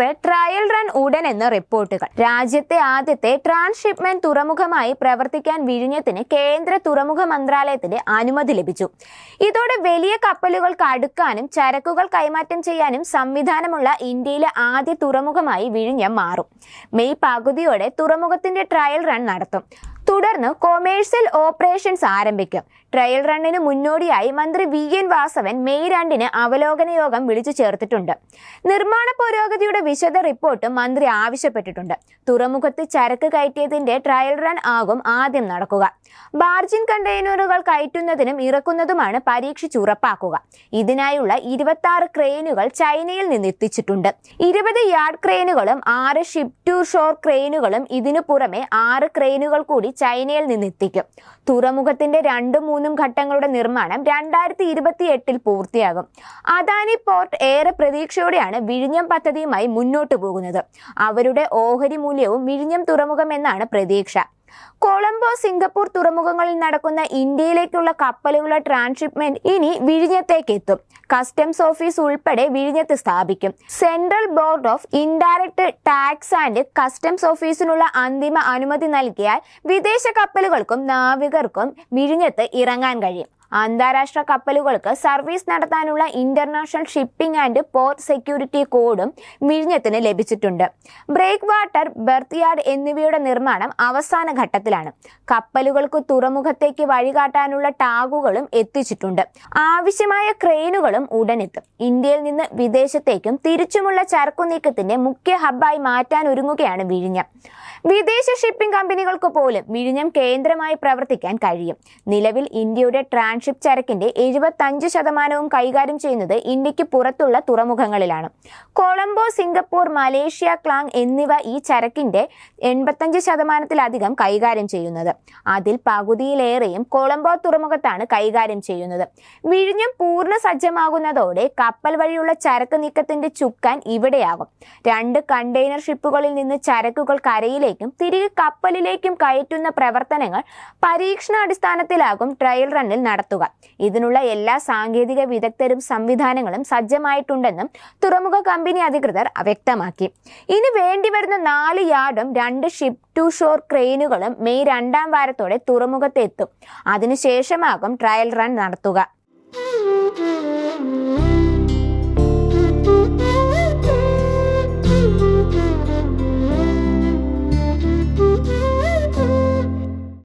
വിഴിഞ്ഞത്ത് trial run ഉടൻ ഉടനെന്ന് റിപ്പോർട്ടുകൾ. രാജ്യത്തെ ആദ്യത്തെ ട്രാൻസ്ഷിപ്മെന്റ് തുറമുഖമായി പ്രവർത്തിക്കാൻ വിഴിഞ്ഞത്തിന് കേന്ദ്ര തുറമുഖ മന്ത്രാലയത്തിന്റെ അനുമതി ലഭിച്ചു. ഇതോടെ വലിയ കപ്പലുകൾക്ക് അടുക്കാനും ചരക്കുകൾ കൈമാറ്റം ചെയ്യാനും സംവിധാനമുള്ള ഇന്ത്യയിലെ ആദ്യ തുറമുഖമായി വിഴിഞ്ഞം മാറും. മെയ് പകുതിയോടെ തുറമുഖത്തിന്റെ ട്രയൽ റൺ നടത്തും. തുടർന്ന് കൊമേഴ്സ്യൽ ഓപ്പറേഷൻസ് ആരംഭിക്കും. ട്രയൽ റണ്ണിന് മുന്നോടിയായി മന്ത്രി വി. എൻ. വാസവൻ മെയ് രണ്ടിന് അവലോകന യോഗം വിളിച്ചു ചേർത്തിട്ടുണ്ട്. നിർമ്മാണ പുരോഗതിയുടെ വിശദ റിപ്പോർട്ട് മന്ത്രി ആവശ്യപ്പെട്ടിട്ടുണ്ട്. തുറമുഖത്ത് ചരക്ക് കയറ്റിയതിന്റെ ട്രയൽ റൺ ആകും ആദ്യം നടക്കുക. ബാർജിൻ കണ്ടെയ്നറുകൾ കയറ്റുന്നതിനും ഇറക്കുന്നതുമാണ് പരീക്ഷിച്ചുറപ്പാക്കുക ഇതിനായുള്ള ഇരുപത്തി ആറ് ക്രെയിനുകൾ ചൈനയിൽ നിന്ന് എത്തിച്ചിട്ടുണ്ട്. ഇരുപത് യാർഡ് ക്രെയിനുകളും ആറ് ഷിപ്പ് ടു ഷോർ ക്രെയിനുകളും ഇതിനു പുറമെ ആറ് ക്രെയിനുകൾ കൂടി ചൈനയിൽ നിന്നെത്തിക്കും. തുറമുഖത്തിന്റെ രണ്ടും മൂന്നും ഘട്ടങ്ങളുടെ നിർമ്മാണം രണ്ടായിരത്തി ഇരുപത്തി എട്ടിൽ പൂർത്തിയാകും. അദാനി പോർട്ട് ഏറെ പ്രതീക്ഷയോടെയാണ് വിഴിഞ്ഞം പദ്ധതിയുമായി മുന്നോട്ടു പോകുന്നത്. അവരുടെ ഓഹരി മൂല്യവും വിഴിഞ്ഞം തുറമുഖം എന്നാണ് പ്രതീക്ഷ. കൊളംബോ സിംഗപ്പൂർ തുറമുഖങ്ങളിൽ നടക്കുന്ന ഇന്ത്യയിലേക്കുള്ള കപ്പലുകളുടെ ട്രാൻസ്ഷിപ്മെന്റ് ഇനി വിഴിഞ്ഞത്തേക്ക് എത്തും കസ്റ്റംസ് ഓഫീസ് ഉൾപ്പെടെ വിഴിഞ്ഞത്ത് സ്ഥാപിക്കും. Central Board of Indirect Tax and Customs ഓഫീസിനുള്ള അന്തിമ അനുമതി നൽകിയാൽ വിദേശ കപ്പലുകൾക്കും നാവികർക്കും വിഴിഞ്ഞത്ത് ഇറങ്ങാൻ കഴിയും. അന്താരാഷ്ട്ര കപ്പലുകൾക്ക് സർവീസ് നടത്താനുള്ള International Shipping and Port Security കോഡും വിഴിഞ്ഞത്തിന് ലഭിച്ചിട്ടുണ്ട്. ബ്രേക്ക് വാട്ടർ ബെർത്ത് യാർഡ് എന്നിവയുടെ നിർമ്മാണം അവസാന ഘട്ടത്തിലാണ്. കപ്പലുകൾക്ക് തുറമുഖത്തേക്ക് വഴികാട്ടാനുള്ള ടാഗുകളും എത്തിച്ചിട്ടുണ്ട്. ആവശ്യമായ ക്രെയിനുകളും ഉടനെത്തും. ഇന്ത്യയിൽ നിന്ന് വിദേശത്തേക്കും തിരിച്ചുമുള്ള ചരക്കു നീക്കത്തിന്റെ മുഖ്യ ഹബ്ബായി മാറ്റാൻ ഒരുങ്ങുകയാണ് വിഴിഞ്ഞം. വിദേശ ഷിപ്പിംഗ് കമ്പനികൾക്ക് പോലും വിഴിഞ്ഞം കേന്ദ്രമായി പ്രവർത്തിക്കാൻ കഴിയും. നിലവിൽ ഇന്ത്യയുടെ ട്രാൻഷിപ്പ് ചരക്കിന്റെ എഴുപത്തഞ്ച് ശതമാനവും കൈകാര്യം ചെയ്യുന്നത് ഇന്ത്യയ്ക്ക് പുറത്തുള്ള തുറമുഖങ്ങളിലാണ്. കൊളംബോ സിംഗപ്പൂർ മലേഷ്യ ക്ലാങ് എന്നിവ ഈ ചരക്കിന്റെ എൺപത്തഞ്ച് ശതമാനത്തിലധികം കൈകാര്യം ചെയ്യുന്നത്. അതിൽ പകുതിയിലേറെയും കൊളംബോ തുറമുഖത്താണ് കൈകാര്യം ചെയ്യുന്നത്. വിഴിഞ്ഞം പൂർണ സജ്ജമാകുന്നതോടെ കപ്പൽ വഴിയുള്ള ചരക്ക് നീക്കത്തിന്റെ ചുക്കാൻ ഇവിടെയാകും. രണ്ട് കണ്ടെയ്നർ ഷിപ്പുകളിൽ നിന്ന് ചരക്കുകൾ കരയിലേക്കും തിരികെ കപ്പലിലേക്കും കയറ്റുന്ന പ്രവർത്തനങ്ങൾ പരീക്ഷണാടിസ്ഥാനത്തിലാകും ട്രയൽ റണ്ണിൽ നടത്തുക. ഇതിനുള്ള എല്ലാ സാങ്കേതിക വിദഗ്ധരും സംവിധാനങ്ങളും സജ്ജമായിട്ടുണ്ടെന്നും തുറമുഖ കമ്പനി അധികൃതർ വ്യക്തമാക്കി. ഇനി വേണ്ടിവരുന്ന നാല് യാർഡും രണ്ട് ഷിപ്പ് ടു ഷോർ ക്രെയിനുകളും മെയ് രണ്ടാം വാരത്തോടെ തുറമുഖത്തെത്തും. അതിനുശേഷമാകും ട്രയൽ റൺ നടത്തുക.